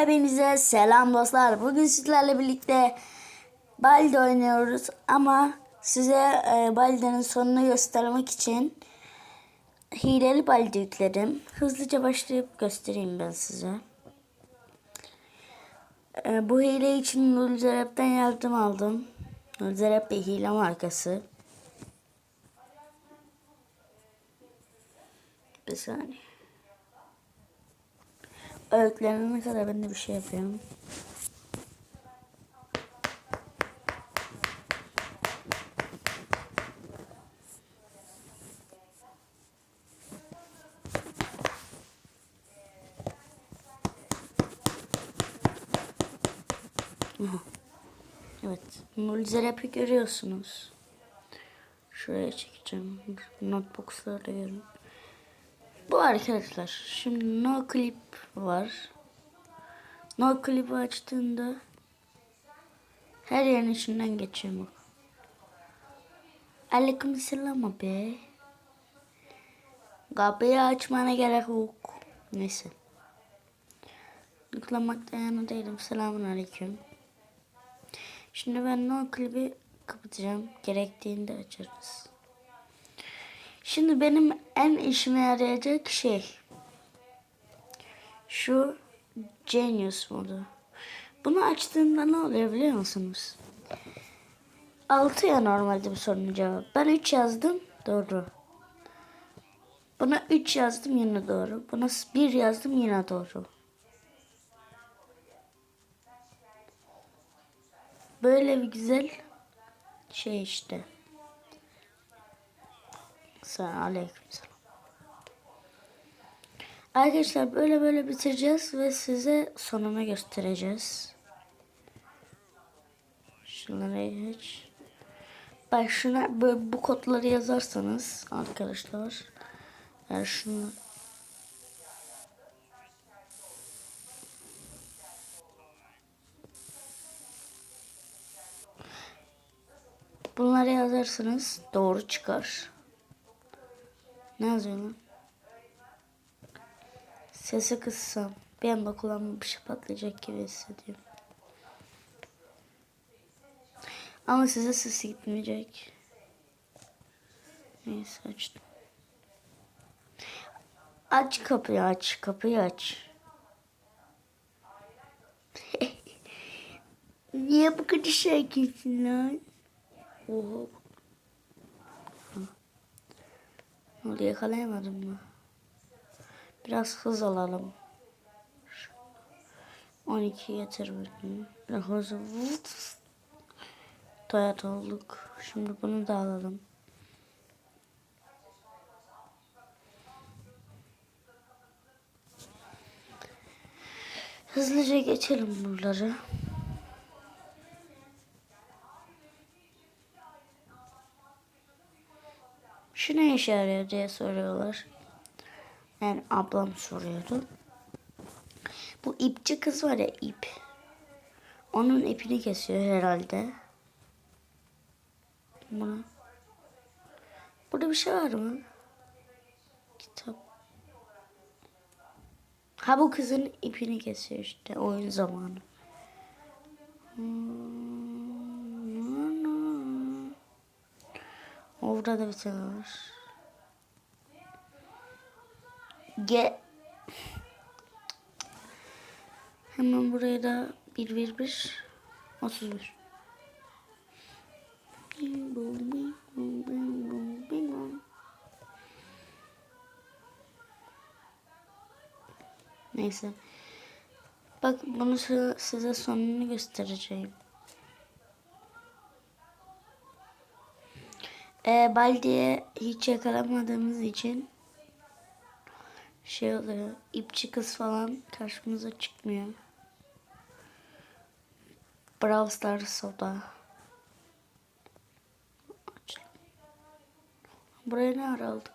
Hepinize selam dostlar. Bugün sizlerle birlikte Baldi oynuyoruz ama size e, Baldi'nin sonunu göstermek için hileli Baldi yükledim. Hızlıca başlayıp göstereyim ben size. E, bu hile için Nulzerap'tan yardım aldım. Nulzerap bir hile markası. Bir saniye. Öğütlenene kadar ben de bir şey yapıyorum. Evet. Mulzerap'i görüyorsunuz. Şuraya çekeceğim. Notebook'ları da görün. Bu arkadaşlar. Şimdi no clip var. No clip'i açtığında her yerin içinden geçiyor bak. Aleyküm selam abi. Kapıyı açmana gerek yok. Neyse. Tıklamakta yana değilim. Selamun aleyküm. Şimdi ben no clip'i kapatacağım. Gerektiğinde açarız. Şimdi benim en işime yarayacak şey şu Genius modu. Bunu açtığımda ne oluyor biliyor musunuz? 6 ya normalde bu sorunun cevabı. Ben 3 yazdım doğru. Buna 3 yazdım yine doğru. Buna 1 yazdım yine doğru. Böyle bir güzel şey işte. Selam aleyküm selam. Arkadaşlar böyle böyle bitireceğiz ve size sonunu göstereceğiz. Şunları geç. Bak şuna böyle bu kodları yazarsanız arkadaşlar. Yani şunu Bunları yazarsanız doğru çıkar. Ne yazıyor lan? Sesi kıssam bir anda kulağıma bir şey patlayacak gibi hissediyorum. Ama size sesi gitmeyecek. Neyse açtım. Aç kapıyı aç. Kapıyı aç. Niye bu kadar sakinsin lan? Oha. Ne oldu yakalayamadım mı? Biraz hız alalım. 12 getir bakayım. Biraz hızlı. Toyot olduk. Şimdi bunu da alalım. Hızlıca geçelim buraları. Şu ne işe yarıyor diye soruyorlar. Yani ablam soruyordu. Bu ipçi kız var ya ip. Onun ipini kesiyor herhalde. Buna. Burada bir şey var mı? Kitap. Ha bu kızın ipini kesiyor işte oyun zamanı. Orada da bir tane var. Ge Hemen buraya da 1 1 1 31. Bing bong, bing bong, bing bong, bing bong. Neyse. Bak bunu size sonunu göstereceğim. E, Baldi'ye hiç yakalamadığımız için şey oluyor. İpçi kız falan karşımıza çıkmıyor. Brawl Stars soda. Buraya ne ara aldık?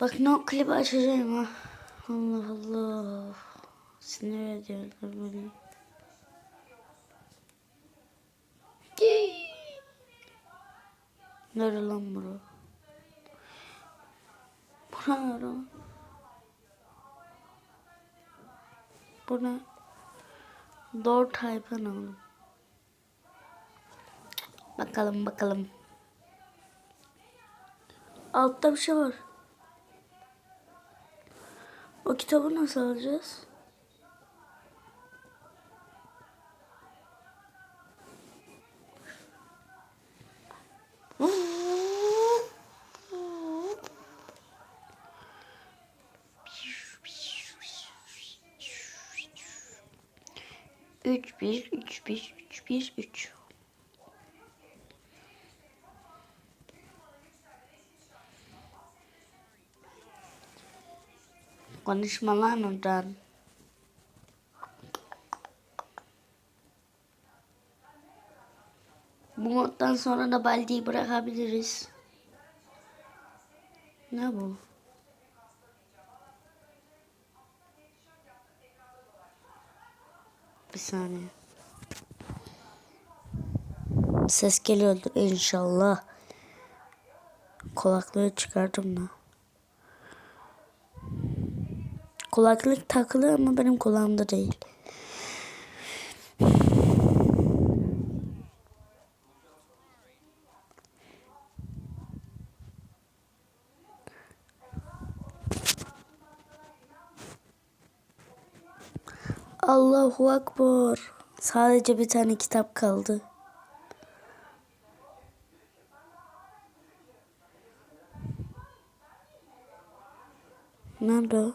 Bak no klibi açacağım ha. Allah Allah. Sinir ediyorlar beni. Nere lan bura? Bura nere? Bu ne? Door type alalım. Bakalım bakalım. Altta bir şey var. O kitabı nasıl alacağız? Üç bir, üç bir, üç bir, üç. Konuşma lan oradan. Bu moddan sonra da baldiyi bırakabiliriz. Ne bu? Bir saniye. Ses geliyordur inşallah. Kulaklığı çıkardım da. Kulaklık takılı ama benim kulağımda değil. Allahu Akbar. Sadece bir tane kitap kaldı. Nerede?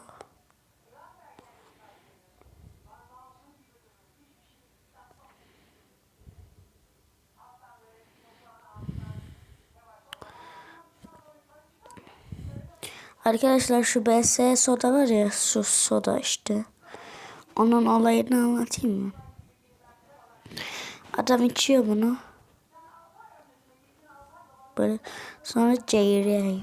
Arkadaşlar şu BS soda var ya şu soda işte. Onun olayını anlatayım mı? Adam içiyor bunu. Böyle sonra cayırıyor.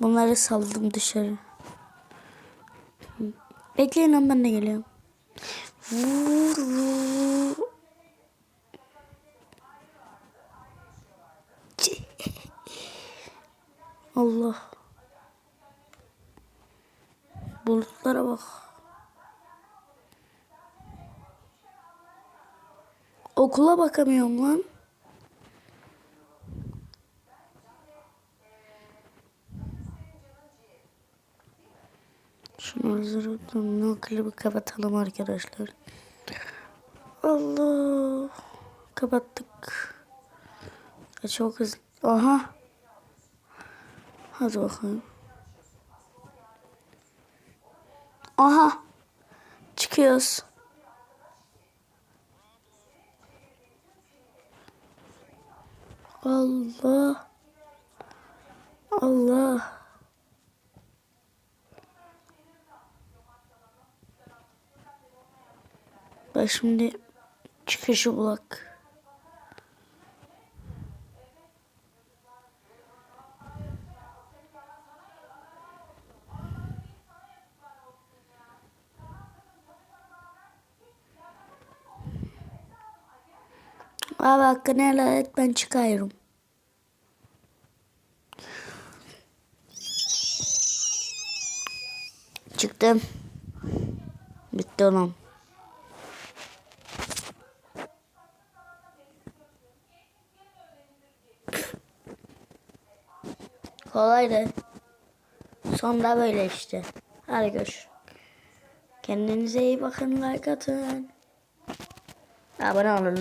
Bunları saldım dışarı. Bekleyin lan ben de geliyorum. Vur, vur. Allah. Bulutlara bak. Okula bakamıyorum lan. Şunu hazırladım. Klibi kapatalım arkadaşlar. Allah. Kapattık. Çok hızlı. Aha. Hadi bakayım. Aha. Çıkıyoruz. Allah. Allah. Bak şimdi çıkışı bulak. Abi hakkını helal et ben çıkıyorum. Çıktım. Bitti oğlum. Kolaydı. Sonda böyle işte. Hadi görüşürüz. Kendinize iyi bakın. Like atın. Abone olun.